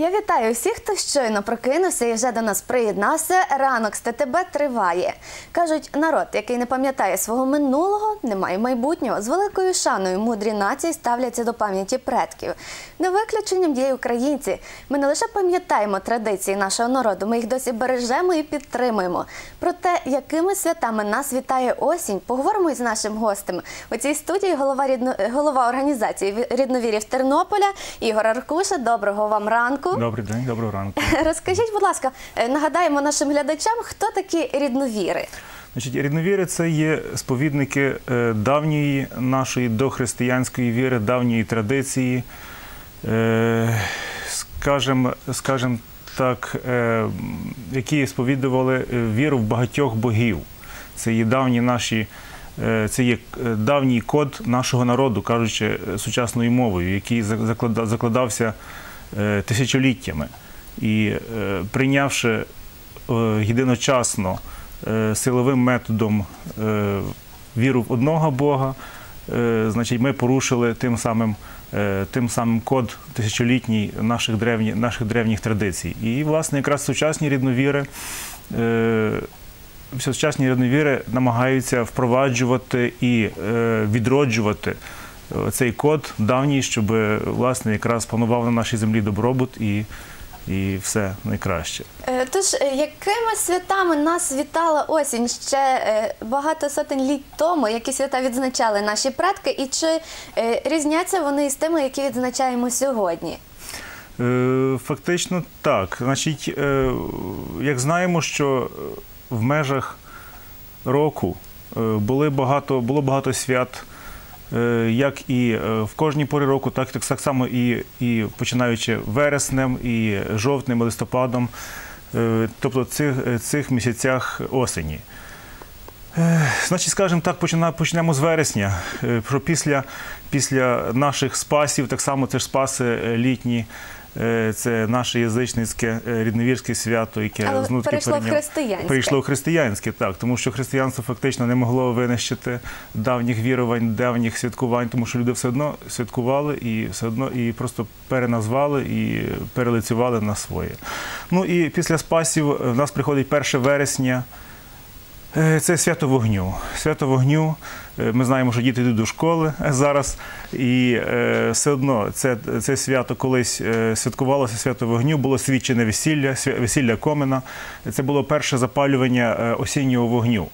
Я вітаю всіх, хто щойно прокинувся і вже до нас приєднався. Ранок з ТТБ триває. Кажуть, народ, який не пам'ятає свого минулого, не має майбутнього. З великою шаною мудрі нації ставляться до пам'яті предків. Не виключенням є й українці. Ми не лише пам'ятаємо традиції нашого народу, ми їх досі бережемо і підтримуємо. Про те, якими святами нас вітає осінь, поговоримо із нашим гостем. У цій студії голова рідно... голова організації рідновірів Тернополя Ігор Аркуша. Доброго вам ранку. Добрий день, доброго ранку. Розкажіть, будь ласка, е, нагадаємо нашим глядачам, хто такі рідновіри. Значить, рідновіри це є сповідники е, давньої нашої дохристиянської віри, давньої традиції, е, скажем, скажем так, е, які сповідували е, віру в багатьох богів. Це є давні наші. е, Це є е, давній код нашого народу, кажучи е, сучасною мовою, який заклада- закладався е, тисячоліттями. І е, прийнявши е, єдиночасно е, силовим методом е, віру в одного Бога, е, значить, ми порушили тим самим, е, тим самим код тисячолітній наших, древні, наших древніх традицій. І, власне, якраз сучасні рідновіри. е, Сучасні рідновіри намагаються впроваджувати і е, відроджувати е, цей код давній, щоб власне якраз панував на нашій землі добробут і, і все найкраще. Е, Тож, е, якими святами нас вітала осінь ще е, багато сотень літ тому, які свята відзначали наші предки, і чи різняться вони із тими, які відзначаємо сьогодні? Фактично так. Значить, як знаємо, що в межах року були багато, було багато свят, як і е, в кожній пори року, так, так, само і, і починаючи вереснем, і жовтнем, і листопадом, е, тобто цих, цих місяцях осені. Е, Значить, скажімо так, почнемо з вересня. Е, після, після наших спасів, так само це ж спаси е, літні, е, це наше язичницьке е, рідновірське свято, яке Але знову таки перейшло в перейняв- християнське. Перейшло в християнське, так, тому що християнство фактично не могло винищити давніх вірувань, давніх святкувань, тому що люди все одно святкували і все одно і просто переназвали і перелицювали на своє. Ну і після спасів в нас приходить 1 вересня. Е, Це свято вогню. Свято вогню. е, Ми знаємо, що діти йдуть до школи зараз, і е, все одно це, це свято колись святкувалося свято вогню, було свідчене весілля, весілля Комена. Це було перше запалювання осіннього вогню.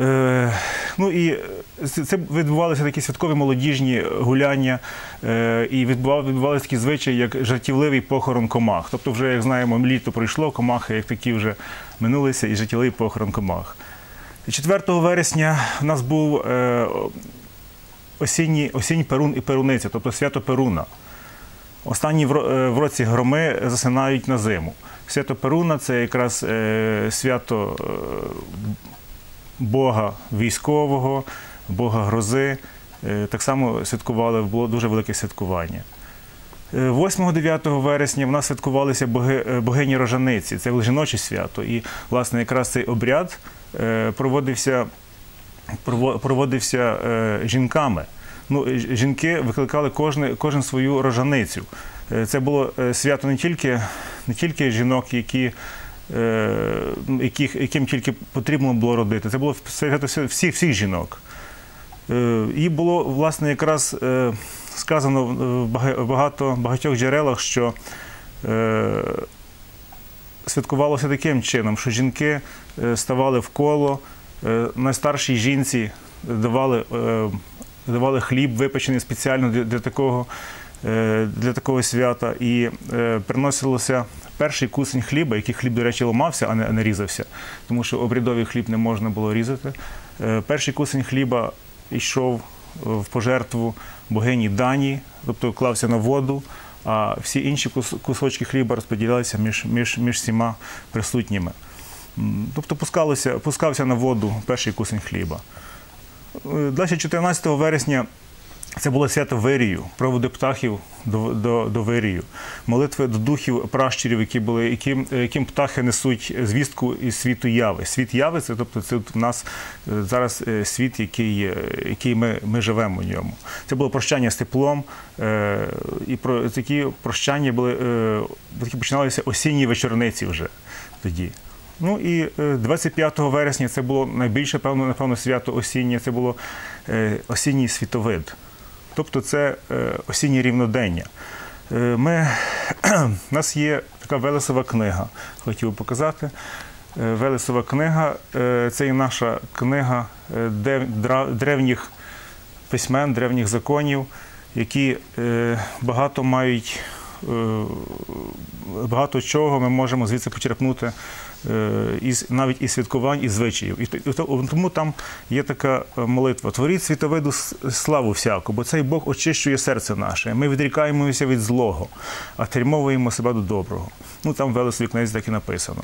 Е, ну і це це відбувалися такі святкові молодіжні гуляння, е, і відбувалися такі звичаї, як жартівливий похорон комах. Тобто, вже як знаємо, літо пройшло, комахи як такі вже минулися, і жартівливий похорон комах. 4 вересня в нас був е, осінній, осінній перун і перуниця, тобто свято Перуна. Останні в ро- е, в році громи засинають на зиму. Свято Перуна це якраз е, свято е, Бога військового, Бога грози. Е, Так само святкували, було дуже велике святкування. Е, 8-9 вересня в нас святкувалися е, богині рожаниці. Це жіноче свято. І, власне, якраз цей обряд е, проводився, проводився е, жінками. Ну, е, жінки викликали кожне, кожен свою рожаницю. Е, Це було е, свято не тільки, не тільки жінок, які, е, яких, яким тільки потрібно було родити. Це було всіх, всіх жінок. Е, І було, власне, якраз е, сказано в багато, багатьох джерелах, що е, святкувалося таким чином, що жінки е, ставали в коло, е, найстаршій жінці давали, е, давали хліб, випечений спеціально для такого. Е, Для такого свята і е, приносилося перший кусень хліба, який хліб, до речі, ламався, а не, не різався, тому що обрядовий хліб не можна було різати. Е, перший кусень хліба йшов в пожертву богині Дані, тобто клався на воду, а всі інші кусочки хліба розподілялися між, між, між всіма присутніми. Тобто пускалося, пускався на воду перший кусень хліба. Е, Далі 14 вересня Це було свято Вирію, проводи птахів до, до, до Вирію, молитви до духів пращурів, які були, яким, яким птахи несуть звістку із світу яви. Світ яви це тобто це в нас е, зараз е, світ, який, е, який ми, ми живемо в ньому. Це було прощання з теплом, е, і про такі прощання були е, такі починалися осінні вечорниці вже тоді. Ну і е, 25 вересня це було найбільше, певно, напевно, свято осіннє. Це було е, осінній світовид. Тобто це е, осіннє рівнодення. Е, Ми, у нас є така Велесова книга, хотів показати. Е, Велесова книга це і наша книга древніх письмен, древніх законів, які багато мають багато чого ми можемо звідси почерпнути е, із навіть із святкувань, і звичаїв. І то- тому там є така е, молитва: творіть світовиду славу всяку, бо цей Бог очищує серце наше. Ми відрікаємося від злого, а тримовуємо себе до доброго. Ну там в Велесовій книзі так і написано.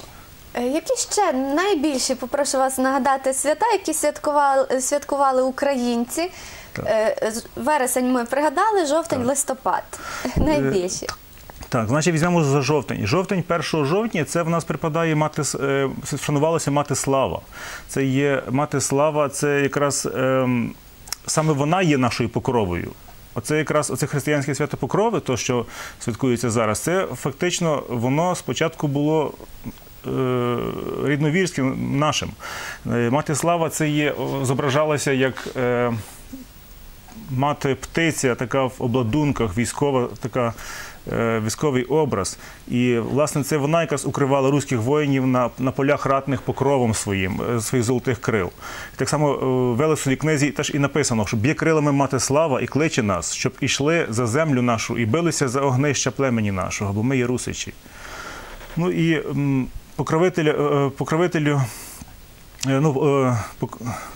Е, Які ще найбільші, попрошу вас нагадати свята, які святкували, святкували українці? Е, з- Вересень ми пригадали, жовтень, листопад. Найбільші. Так, значить, візьмемо за жовтень. Жовтень, 1 жовтня, це в нас припадає мати е, вшанувалася мати слава. Це є мати слава, це якраз ем, саме вона є нашою покровою. Оце якраз оце християнське свято покрови, то що святкується зараз, це фактично воно спочатку було е, рідновірським нашим. Е, Мати слава це є, зображалася як. Е, мати птиця, така в обладунках, військова, така е, військовий образ. І власне це вона якраз укривала руських воїнів на, на полях ратних покровом своїм, е, своїх золотих крил. І так само е, в Велесовій книзі теж і написано, що б'є крилами мати слава і кличе нас, щоб ішли за землю нашу і билися за огнища племені нашого, бо ми є русичі. Ну і покровителю Е, ну,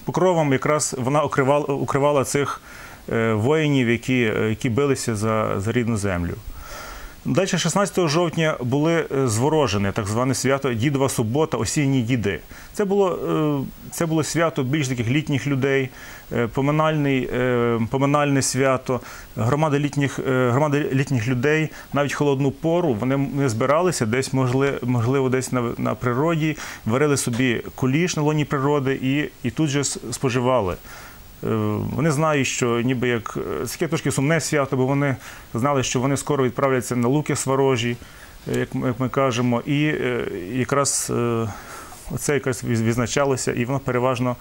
покровом якраз вона укривала, укривала цих воїнів, які, е, які билися за, за рідну землю. Далі 16 жовтня були е, зворожені, так зване свято Дідова субота, осінні діди. Це було, е, це було свято більш таких літніх людей, е, е, поминальне свято. Громада літніх, е, громада літніх людей навіть холодну пору вони не збиралися десь, можли- можливо, десь на, на природі, варили собі куліш на лоні природи і, і тут же споживали. Е, Вони знають, що ніби як таке трошки сумне свято, бо вони знали, що вони скоро відправляться на луки сворожі, е, як ми, кажемо, і е, якраз це якось відзначалося, і воно переважно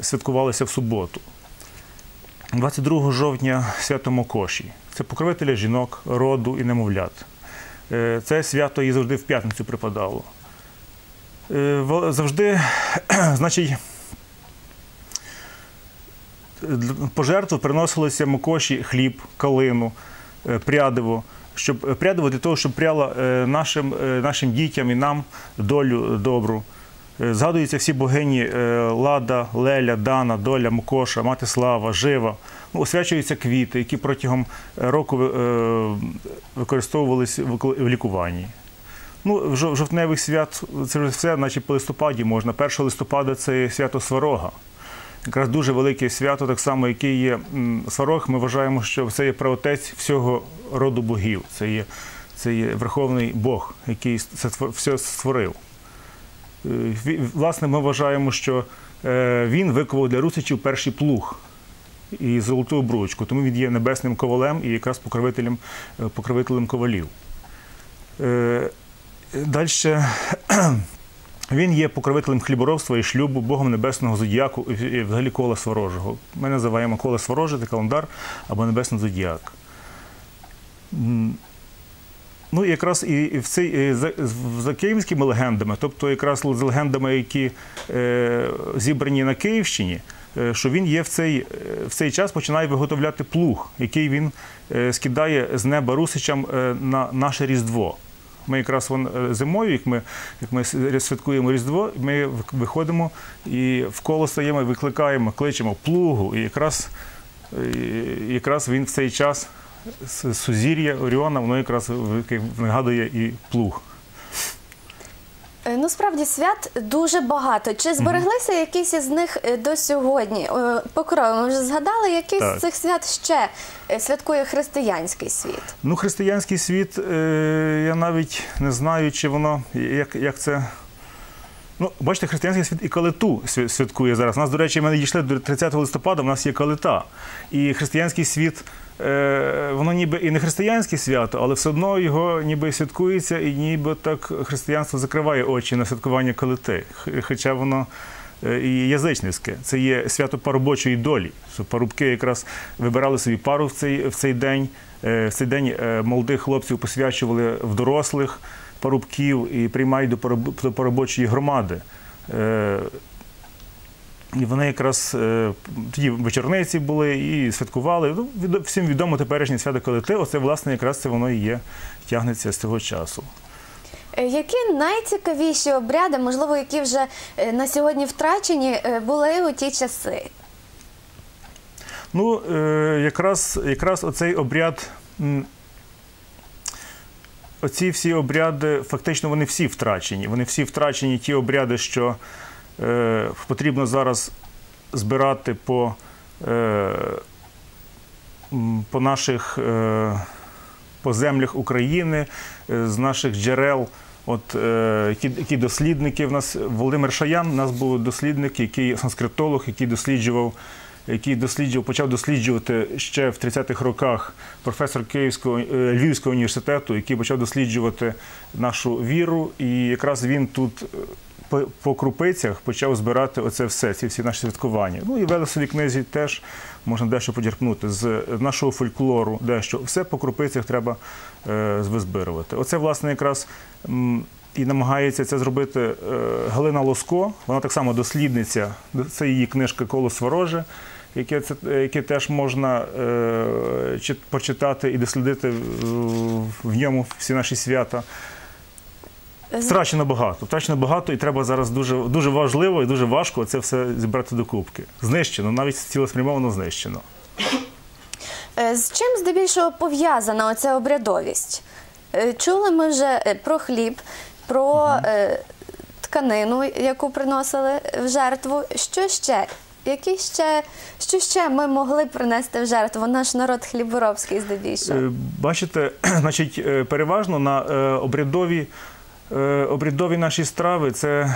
святкувалося в суботу. 22 жовтня свято Мокоші. Це покровителя жінок, роду і немовлят. Це свято їй завжди в п'ятницю припадало. Завжди, значить, пожертву приносилося мокоші хліб, калину, е, прядиво. Щоб е, прядиво для того, щоб пряла е, нашим, нашим дітям і нам долю добру. Згадуються всі богині Лада, Леля, Дана, Доля, Мокоша, Мати Слава, Жива. Ну, освячуються квіти, які протягом року використовувалися в лікуванні. Ну, жовтневих свят це все, наче по листопаді можна. 1 листопада це свято Сварога. Якраз дуже велике свято, так само, яке є м, Сварог. Ми вважаємо, що це є праотець всього роду богів. Це є, це є Верховний Бог, який це все створив. Е, Власне, ми вважаємо, що е, він виковав для русичів перший плуг і золоту обручку, тому він є небесним ковалем і якраз покровителем, е, покровителем ковалів. Далі він є покровителем хліборобства і шлюбу, Богом небесного зодіаку і взагалі кола сворожого. Ми називаємо коло свороже, це календар або небесний зодіак. Ну, якраз і в цей за, за київськими легендами, тобто якраз з легендами, які е, зібрані на Київщині, е, що він є в цей, е, в цей час починає виготовляти плуг, який він е, скидає з неба русичам е, на наше Різдво. Ми якраз вон, е, зимою, як ми, як ми святкуємо Різдво, ми виходимо і в коло стаємо, викликаємо, кличемо плугу, і якраз, і якраз він в цей час сузір'я Оріона, воно якраз нагадує і плуг. Е, Ну, насправді свят дуже багато. Чи збереглися якісь із них е, до сьогодні? Е, Покрови ми вже згадали, які Так. з цих свят ще святкує християнський світ? Ну, християнський світ, я навіть не знаю, чи воно як, як це. Ну, бачите, християнський світ і калиту святкує зараз. У нас, до речі, ми не дійшли до 30 листопада, у нас є калита. І християнський світ, воно ніби і не християнське свято, але все одно його ніби святкується, і ніби так християнство закриває очі на святкування калити. Хоча воно е, і язичницьке. Це є свято парубочої долі. Парубки якраз вибирали собі пару в цей, в цей день. Е, В цей день е, молодих хлопців посвячували в дорослих парубків і приймають до парубочої громади. І вони якраз е, тоді вечорниці були і святкували. Ну, всім відомо теперішнє свято Калити. Оце, власне, якраз це воно і є, тягнеться з цього часу. Е, Які найцікавіші обряди, можливо, які вже е, на сьогодні втрачені, були у ті часи? Ну, якраз, якраз оцей обряд. Оці всі обряди, фактично, вони всі втрачені. Вони всі втрачені ті обряди, що потрібно зараз збирати по, е, по наших е, по землях України, е, з наших джерел. От е, які, дослідники в нас Володимир Шаян, у нас був дослідник, який санскриптолог, який досліджував, який досліджував, почав досліджувати ще в 30-х роках професор Київського е, Львівського університету, який почав досліджувати нашу віру, і якраз він тут. По, крупицях почав збирати оце все, ці всі наші святкування. Ну і в Велесовій книзі теж можна дещо подірпнути з нашого фольклору, дещо все по крупицях треба е, визбирувати. Оце, власне, якраз і намагається це зробити е, Галина Лоско. Вона так само дослідниця. Це її книжка Колос вороже, яке, це, яке теж можна е, чи- почитати і дослідити в ньому всі наші свята. Втрачено багато. Втрачено багато, і треба зараз дуже, дуже важливо і дуже важко це все зібрати до кубки. Знищено, навіть цілеспрямовано знищено. Е, З чим здебільшого пов'язана оця обрядовість? Е, Чули ми вже е, про хліб, про е, тканину, яку приносили в жертву. Що ще? Які ще, що ще ми могли принести в жертву? Наш народ хліборобський здебільшого. Бачите, значить, переважно на обрядові, обрядові наші страви це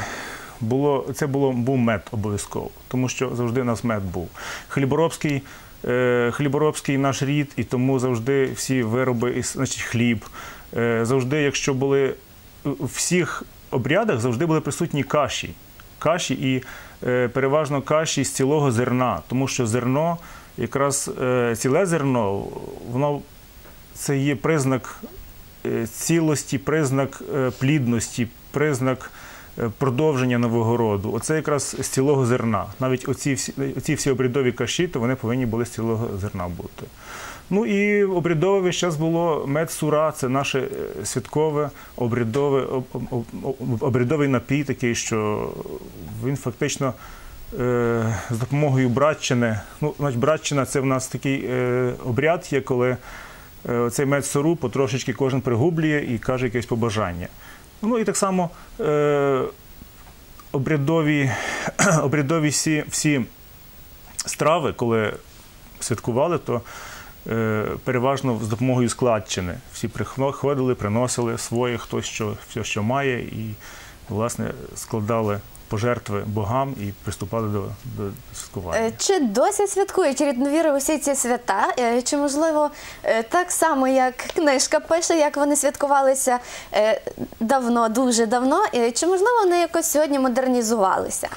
було, це було, був мед обов'язково, тому що завжди у нас мед був. Хліборобський, е, хліборобський наш рід, і тому завжди всі вироби, значить, хліб. Е, Завжди, якщо були у всіх обрядах, завжди були присутні каші. Каші і е, переважно каші з цілого зерна, тому що зерно, якраз е, ціле зерно, воно це є признак е, цілості, признак е, плідності, признак е, продовження нового роду. Оце якраз з цілого зерна. Навіть оці всі, оці всі обрядові каші, то вони повинні були з цілого зерна бути. Ну і обрядове весь час було мед сура, це наше е, святкове обрядове, об- об- об- обрядовий напій, такий, що він фактично е, з допомогою братчини. Ну, значить, братчина це в нас такий е, обряд є, коли е, цей мед сору потрошечки кожен пригублює і каже якесь побажання. Ну і так само е, обрядові, обрядові всі, всі страви, коли святкували, то е, переважно з допомогою складчини. Всі приходили, приносили своє, хто що, все, що має, і власне складали пожертви богам і приступали до, до святкування. Е, Чи досі святкують рідновіри усі ці свята? Е, Чи можливо е, так само, як книжка пише, як вони святкувалися давно, дуже давно? Чи можливо вони якось сьогодні модернізувалися?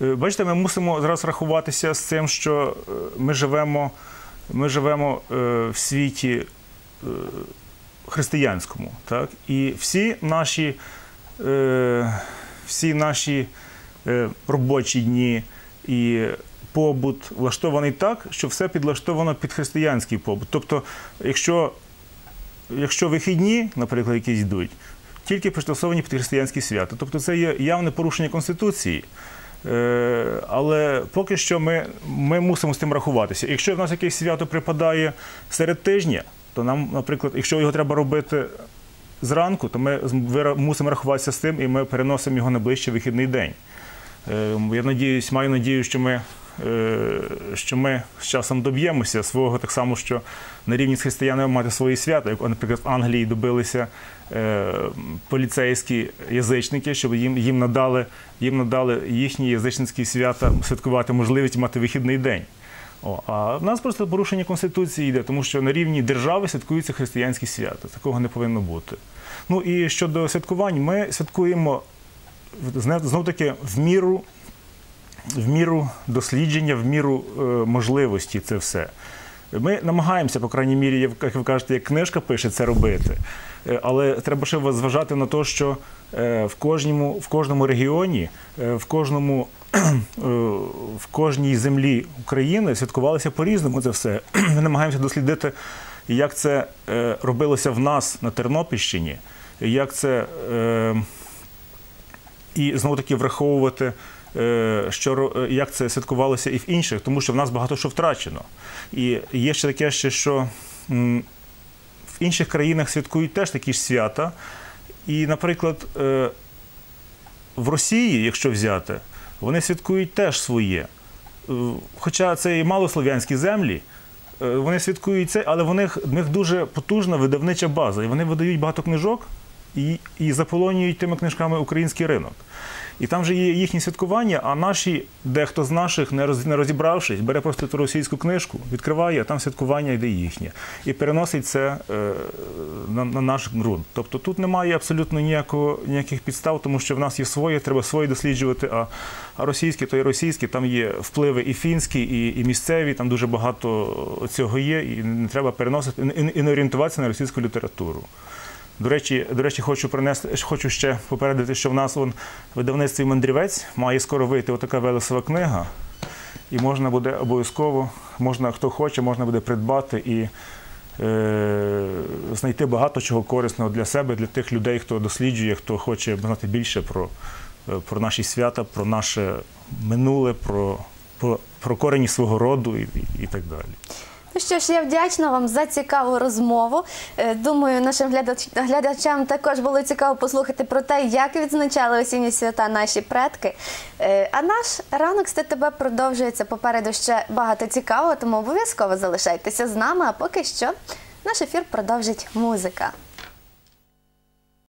Бачите, ми мусимо зараз рахуватися з цим, що ми живемо, ми живемо в світі християнському. Так? І всі наші, всі наші робочі дні і побут влаштований так, що все підлаштовано під християнський побут. Тобто, якщо, якщо вихідні, наприклад, якісь йдуть, тільки пристосовані під християнські свята. Тобто це є явне порушення Конституції. Е, Але поки що ми, ми мусимо з тим рахуватися. Якщо в нас якесь свято припадає серед тижня, то нам, наприклад, якщо його треба робити зранку, то ми мусимо рахуватися з тим, і ми переносимо його на ближчий вихідний день. Е, Я надіюсь, маю надію, що ми, е, що ми з часом доб'ємося свого так само, що на рівні з християнами мати свої свята, як, наприклад, в Англії добилися е, поліцейські язичники, щоб їм, їм, надали, їм надали їхні язичницькі свята святкувати можливість мати вихідний день. О, а в нас просто порушення конституції йде, тому що на рівні держави святкуються християнські свята. Такого не повинно бути. Ну і щодо святкувань, ми святкуємо знов таки в міру, в міру дослідження, в міру е, можливості це все. Ми намагаємося, по крайній мірі, як ви кажете, як книжка пише, це робити. Е, Але треба ще зважати на те, що е, в кожному, в кожному регіоні, е, в кожному в кожній землі України святкувалося по-різному це все. Ми намагаємося дослідити, як це робилося в нас на Тернопільщині, як це і знову таки враховувати, е, що е, як це святкувалося і в інших, тому що в нас багато що втрачено. І є ще таке, ще, що в інших країнах святкують теж такі ж свята. І, наприклад, е, в Росії, якщо взяти, вони святкують теж своє. Хоча це і малослов'янські землі, вони святкують це, але в них, в них дуже потужна видавнича база. І вони видають багато книжок і, заполонюють тими книжками український ринок. І там же є їхні святкування, а наші, дехто з наших, не роз- розібравшись, бере просто ту російську книжку, відкриває, а там святкування йде їхнє. І переносить це е, на, на наш ґрунт. Тобто тут немає абсолютно ніякого, ніяких підстав, тому що в нас є своє, треба своє досліджувати, а, а російські, то і російські, там є впливи і фінські, і, і місцеві, там дуже багато цього є, і не треба переносити, і- і не орієнтуватися на російську літературу. До речі, до речі, хочу принести, хочу ще попередити, що в нас вон в видавництві мандрівець має скоро вийти отака велесова книга, і можна буде обов'язково, можна хто хоче, можна буде придбати і е, знайти багато чого корисного для себе, для тих людей, хто досліджує, хто хоче знати більше про, е, про наші свята, про наше минуле, про, про, про корені свого роду і, і, і так далі. Ну що ж, я вдячна вам за цікаву розмову. Е, Думаю, нашим глядач- глядачам також було цікаво послухати про те, як відзначали осінні свята наші предки. Е, А наш ранок з ТТБ продовжується попереду ще багато цікавого, тому обов'язково залишайтеся з нами. А поки що наш ефір продовжить музика.